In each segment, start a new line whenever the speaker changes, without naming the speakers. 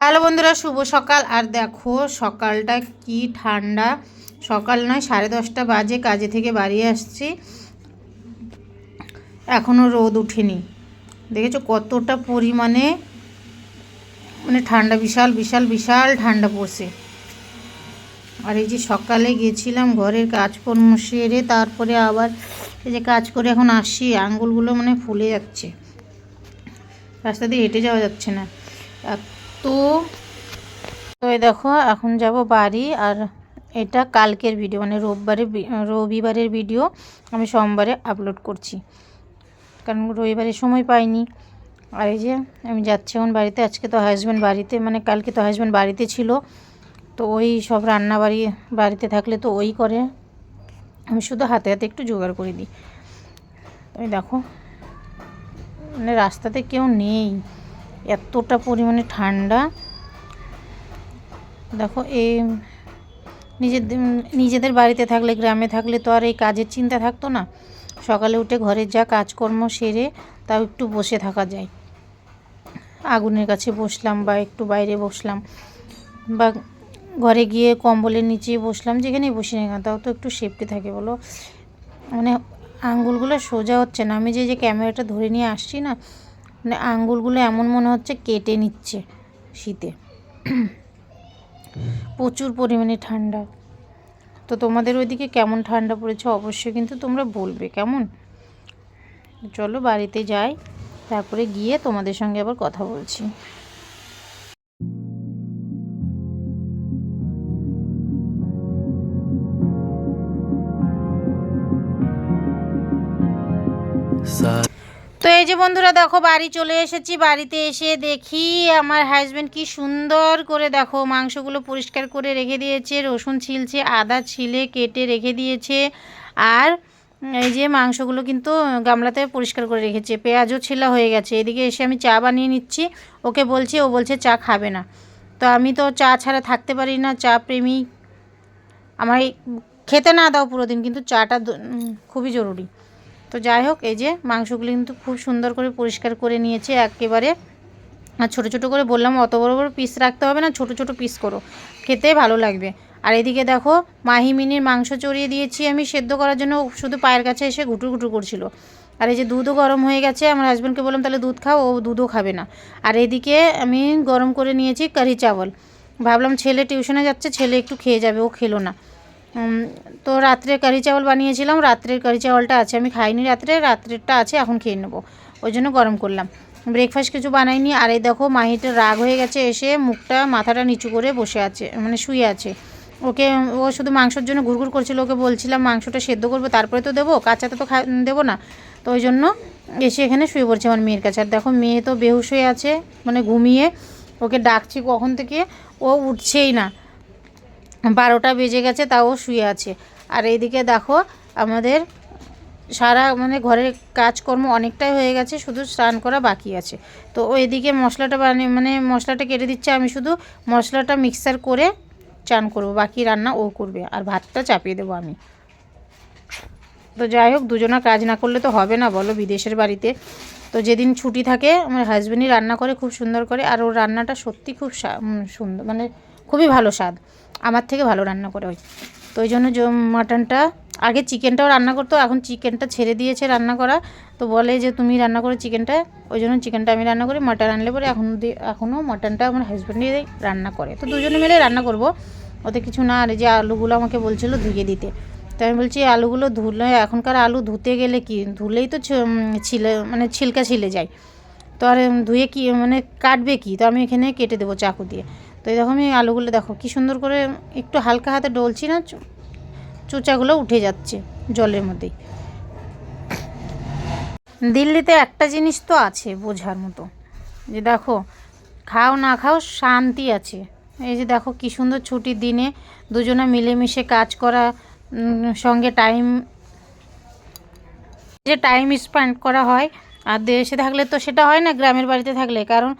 Hello বন্ধুরা, শুভ সকাল। আর দেখো, সকালটা কি ঠান্ডা। সকাল নয়, সাড়ে দশটা বাজে, কাজে থেকে বাড়ি আসছি। এখনও রোদ উঠেনি। দেখেছ কতটা পরিমাণে? মানে ঠান্ডা, বিশাল বিশাল বিশাল ঠান্ডা পড়ছে। আর এই যে সকালে গেছিলাম ঘরের কাজকর্ম সেরে তারপরে আবার এই যে কাজ করে এখন আসি, আঙ্গুলগুলো মানে ফুলে যাচ্ছে। রাস্তা দিয়ে হেঁটে যাওয়া যাচ্ছে না। তো এই দেখো, এখন যাব বাড়ি আর এটা কালকের ভিডিও মানে রোববারে রবিবারের ভিডিও আমি সোমবারে আপলোড করছি। কারণ রবিবারে সময় পাইনি। আর এই যে আমি যাচ্ছি এখন বাড়িতে, আজকে তো হাজব্যান্ড বাড়িতে মানে কালকে তো হাজব্যান্ড বাড়িতে ছিল। তো ওই সব রান্না বাড়ি বাড়িতে থাকলে তো ওই করে। আমি শুধু হাতে হাতে একটু জোগাড় করে দিই। ওই দেখো মানে রাস্তাতে কেউ নেই। এতটা পরিমাণে ঠান্ডা। দেখো, এই নিজেদের নিজেদের বাড়িতে থাকলে, গ্রামে থাকলে তো আর এই কাজের চিন্তা থাকতো না। সকালে উঠে ঘরের যা কাজকর্ম সেরে তাও একটু বসে থাকা যায়। আগুনের কাছে বসলাম বা একটু বাইরে বসলাম বা ঘরে গিয়ে কম্বলের নিচে বসলাম, যেখানেই বসি না তাও তো একটু সেফটি থাকে বলো। মানে আঙ্গুলগুলো সোজা হচ্ছে না। আমি যে যে ক্যামেরাটা ধরে নিয়ে আসছি না মানে আঙ্গুলগুলো এমন মনে হচ্ছে কেটে নিচ্ছে শীতে। প্রচুর পরিমাণে ঠান্ডা। তো তোমাদের ওইদিকে কেমন ঠান্ডা পড়েছে অবশ্যই কিন্তু তোমরা বলবে, কেমন? চলো বাড়িতে যাই, তারপরে গিয়ে তোমাদের সঙ্গে আবার কথা বলছি। তো এই যে বন্ধুরা দেখো, বাড়ি চলে এসেছি। বাড়িতে এসে দেখি আমার হাজব্যান্ড কি সুন্দর করে দেখো, মাংসগুলো পরিষ্কার করে রেখে দিয়েছে। রসুন ছিলছে, আদা ছিলে, কেটে রেখে দিয়েছে। আর এই যে মাংসগুলো কিন্তু গামলাতে পরিষ্কার করে রেখেছে। পেঁয়াজও ছিলা হয়ে গেছে। এদিকে এসে আমি চা বানিয়ে নিচ্ছি। ওকে বলছি, ও বলছে চা খাবে না। তো আমি তো চা ছাড়া থাকতে পারি না, চা প্রেমী আমার খেতে না দাও পুরো দিন, কিন্তু চাটা খুবই জরুরি। তো যাই হোক, এই যে মাংসগুলি কিন্তু খুব সুন্দর করে পরিষ্কার করে নিয়েছে একেবারে। আর ছোটো ছোটো করে বললাম, অত বড় বড় পিস রাখতে হবে না, ছোট ছোট পিস করো। খেতে ভালো লাগবে। আর এদিকে দেখো, মাহিমিনির মাংস চড়িয়ে দিয়েছি আমি সেদ্ধ করার জন্য, শুধু পায়ের কাছে এসে ঘুটুর ঘুটুর করছিল। আর এই যে দুধও গরম হয়ে গেছে, আমার হাজব্যান্ডকে বললাম, তাহলে দুধ খাও, ও দুধও খাবে না। আর এদিকে আমি গরম করে নিয়েছি কারি চাवल ভাবলাম ছেলে টিউশনে যাচ্ছে, ছেলে একটু খেয়ে যাবে, ও খেলো না। তো রাত্রে কারি চাওয়াল বানিয়েছিলাম, রাত্রের কারি চাওয়ালটা আছে, আমি খাইনি রাত্রে, রাত্রেরটা আছে, এখন খেয়ে নেব। ওই জন্য গরম করলাম। ব্রেকফাস্ট কিছু বানাইনি, আর এই দেখো মাহিটা রাগ হয়ে গেছে এসে মুখটা, মাথাটা নিচু করে বসে আছে মানে শুয়ে আছে। ওকে, ও শুধু মাংসর জন্য ঘুরঘুর করছিল, ওকে বলছিলাম মাংসটা সেদ্ধ করব, তারপরে তো দেবো কাঁচাতে তো খা দেবো না। তো ওই জন্য এসে এখানে শুয়ে পড়ছে আমার মেয়ের কাছে। আর দেখো মেয়ে তো বেহুশ হয়ে আছে মানে ঘুমিয়ে, ওকে ডাকছি কখন থেকে, ও উঠছেই না। বারোটা বেজে গেছে, তাও শুয়ে আছে। আর এইদিকে দেখো, আমাদের সারা মানে ঘরের কাজকর্ম অনেকটাই হয়ে গেছে, শুধু স্নান করা বাকি আছে। তো ওইদিকে মশলাটা বানিয়ে মানে মশলাটা কেটে দিচ্ছে, আমি শুধু মশলাটা মিক্সার করে চান করব, বাকি রান্না ও করবে, আর ভাতটা চাপিয়ে দেবো আমি। তো যাই হোক, দুজনা কাজ না করলে তো হবে না, বলো, বিদেশের বাড়িতে তো যেদিন ছুটি থাকে, আমার হাজব্যান্ডই রান্না করে খুব সুন্দর করে, আর ওর রান্নাটা সত্যি খুব সুন্দর মানে খুবই ভালো স্বাদ। আমার থেকে ভালো রান্না করে ওই। তো ওই জন্য মাটনটা, আগে চিকেনটাও রান্না করতো, এখন চিকেনটা ছেড়ে দিয়েছে রান্না করা। তো বলে যে, তুমি রান্না করো চিকেনটা। ওই জন্য চিকেনটা আমি রান্না করি, মাটন আনলে পরে এখন এখনও মাটনটা আমার হাজব্যান্ডই রান্না করে। তো দুজনে মিলে রান্না করব। ওতে কিছু না, আর যে আলুগুলো আমাকে বলছিল ধুয়ে দিতে। তো আমি বলছি, আলুগুলো ধুলে, এখনকার আলু ধুতে গেলে কি, ধুলেই তো ছিলে মানে ছিলকা ছিলে যায়। তো আর ধুয়ে কি মানে কাটবে কি? তো আমি এখানে কেটে দেবো চাকু দিয়ে। তো এই দেখো আমি আলুগুলো দেখো, কি সুন্দর করে একটু হালকা হাতে ডলছি না চোচাগুলো উঠে যাচ্ছে জলের মধ্যেই। দিল্লিতে একটা জিনিস তো আছে বোঝার মতো, যে দেখো, খাও না খাও শান্তি আছে। এই যে দেখো কী সুন্দর ছুটির দিনে দুজনে মিলেমিশে কাজ করা সঙ্গে টাইম যে টাইম স্পেন্ড করা হয়, আর দেশে থাকলে তো সেটা হয় না, গ্রামের বাড়িতে থাকলে। কারণ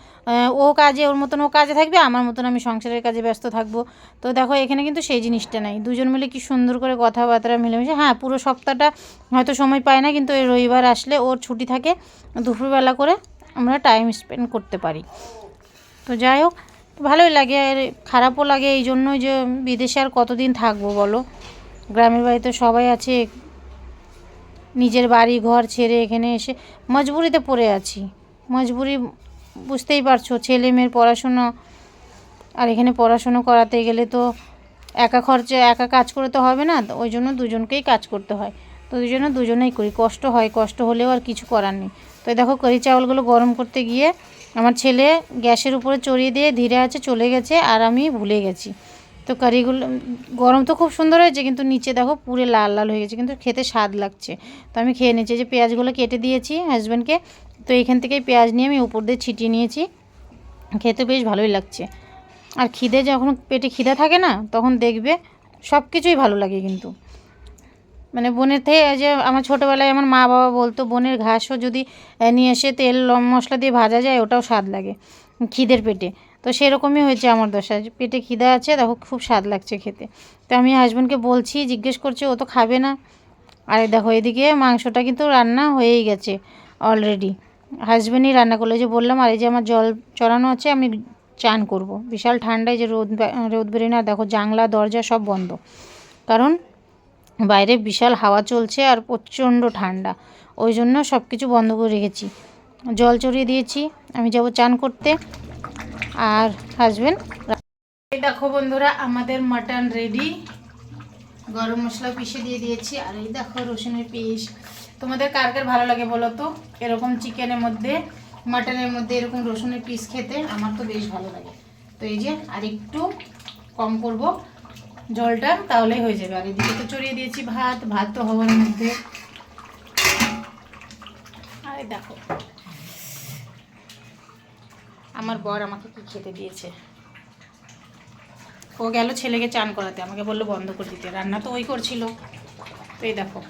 ও কাজে, ওর মতন ও কাজে থাকবে, আমার মতন আমি সংসারের কাজে ব্যস্ত থাকব। তো দেখো, এখানে কিন্তু সেই জিনিসটা নাই। দুজন মিলে কি সুন্দর করে কথাবার্তা মিলেমিশে হ্যাঁ পুরো সপ্তাহটা হয়তো সময় পায় না, কিন্তু এই রবিবার আসলে ওর ছুটি থাকে, দুপুরবেলা করে আমরা টাইম স্পেন্ড করতে পারি। তো যাই হোক, ভালোই লাগে, আর খারাপও লাগে, এই জন্যই যে বিদেশে আর কতদিন থাকব বলো? গ্রামের বাড়িতে সবাই আছে। নিজের বাড়ি, ঘর ছেড়ে এখানে এসে মজবুরিতে পড়ে আছি। মজবুরি বুঝতেই পারছ, ছেলে মেয়ের পড়াশুনো আর এখানে পড়াশুনো করাতে গেলে তো একা খরচে, একা কাজ করে তো হবে না ওই জন্য দুজনকেই কাজ করতে হয়। তো ওই জন্য দুজনেই করি, কষ্ট হয়, কষ্ট হলেও আর কিছু করার নেই। তো দেখো কারি চাউলগুলো গরম করতে গিয়ে আমার ছেলে গ্যাসের উপরে চড়িয়ে দিয়ে ধীরে আছে, চলে গেছে আর আমি ভুলে গেছি। তো কারিগুলো গরম তো খুব সুন্দর হয়েছে, কিন্তু নিচে দেখো পুরো লাল লাল হয়ে গেছে, কিন্তু খেতে স্বাদ লাগছে। তো আমি খেয়ে নিয়েছি যে পেঁয়াজগুলো কেটে দিয়েছি হাজব্যান্ডকে তো এখান থেকেই পেঁয়াজ নিয়ে আমি উপর দিয়ে ছিটিয়ে নিয়েছি। খেতে বেশ ভালোই লাগছে। আর খিদে যখন পেটে খিদে থাকে না, তখন দেখবে সব কিছুই ভালো লাগে কিন্তু। মানে বনের থেকে যে আমার ছোটোবেলায় আমার মা বাবা বলতো, বনের ঘাসও যদি নিয়ে এসে তেল মশলা দিয়ে ভাজা যায়, ওটাও স্বাদ লাগে খিদের পেটে। তো সেরকমই হয়েছে আমার দশা। পেটে খিদে আছে, দেখো খুব স্বাদ লাগছে খেতে। তো আমি হাজব্যান্ডকে বলছি, জিজ্ঞেস করছি, ও তো খাবে না? আর দেখো, এদিকে মাংসটা কিন্তু রান্না হয়েই গেছে অলরেডি হাজব্যান্ডই রান্না করল যে বললাম, আর এই যে আমার জল চড়ানো আছে, আমি চান করব। বিশাল ঠান্ডায় যে রোদ রোদ বেরোয় না, দেখো জানলা, দরজা সব বন্ধ। কারণ বাইরে বিশাল হাওয়া চলছে আর প্রচণ্ড ঠান্ডা। ওই জন্য সব কিছু বন্ধ করে রেখেছি। জল চড়িয়ে দিয়েছি, আমি যাব চান করতে। আর হাজবেন্ড দেখো বন্ধুরা, আমাদের মাটন রেডি গরম মশলা পিষে দিয়ে দিয়েছি। আর এই দেখো রসুনের পিস। তোমাদের কার কার ভালো লাগে বলো তো? এরকম চিকেনের মধ্যে মাটনের মধ্যে এরকম রসুনের পিস খেতে আমার তো বেশ ভালো লাগে। তো এই যে, আর একটু কম করব। জলটা তাহলেই হয়ে যাবে। আর এদিকে তো চড়িয়ে দিয়েছি ভাত। ভাত তো হওয়ার মধ্যে। আর দেখো আমার বর আমাকে কি খেতে দিয়েছে। ও গেল ছেলেকে চান করাতে, আমাকে বলল বন্ধ করে দিতে। রান্না তো ওই করছিল। এই দেখো,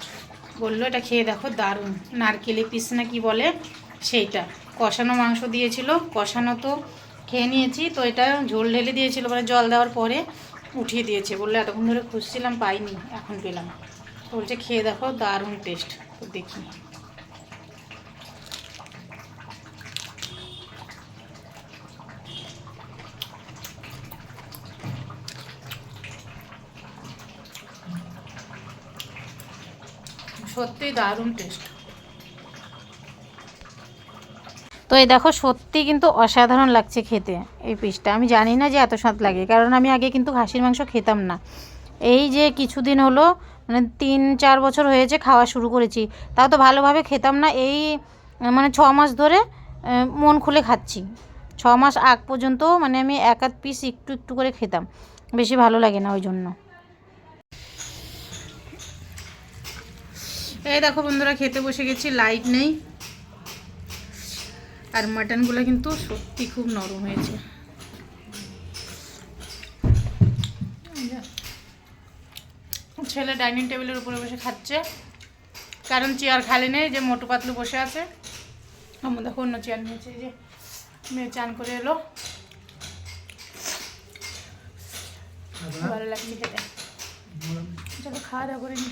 বলল এটা খেয়ে দেখো, দারুণ। নারকেলে পিস না কি বলে? সেইটা। কষানো মাংস দিয়েছিল, কষানো তো খেয়ে নিয়েছি, তো এটা ঝোল ঢেলে দিয়েছিল মানে জল দেওয়ার পরে উঠিয়ে দিয়েছে। বলল এতক্ষণ ধরে খুঁজছিলাম, পাইনি, এখন পেলাম। বলছে, খেয়ে দেখো, দারুণ টেস্ট তো দেখি। সত্যি দারুণ টেস্ট তো এই দেখো সত্যি কিন্তু অসাধারণ লাগছে খেতে এই পিসটা। আমি জানি না যে এত স্বাদ লাগে, কারণ আমি আগে কিন্তু খাসির মাংস খেতাম না। এই যে কিছুদিন হলো মানে তিন, চার বছর হয়েছে খাওয়া শুরু করেছি, তাও তো ভালোভাবে খেতাম না। এই মানে ছ মাস ধরে মন খুলে খাচ্ছি। ছ মাস আগ পর্যন্ত মানে আমি এক আধ পিস একটু একটু করে খেতাম। বেশি ভালো লাগে না ওই জন্য। এই দেখো বন্ধুরা, খেতে বসে গেছি লাইট নেই। আর মাটনগুলো কিন্তু সত্যি খুব নরম হয়েছে। ছেলে ডাইনিং টেবিলের উপরে বসে খাচ্ছে। কারণ চেয়ার খালি নেই, যে মোটু পাতলু বসে আছে। আমার দেখো অন্য চেয়ার নিয়েছে যে মেয়ে চান করে এলো। ভালো লাগছে খেতে। চলো খাওয়া দাওয়া করে নি।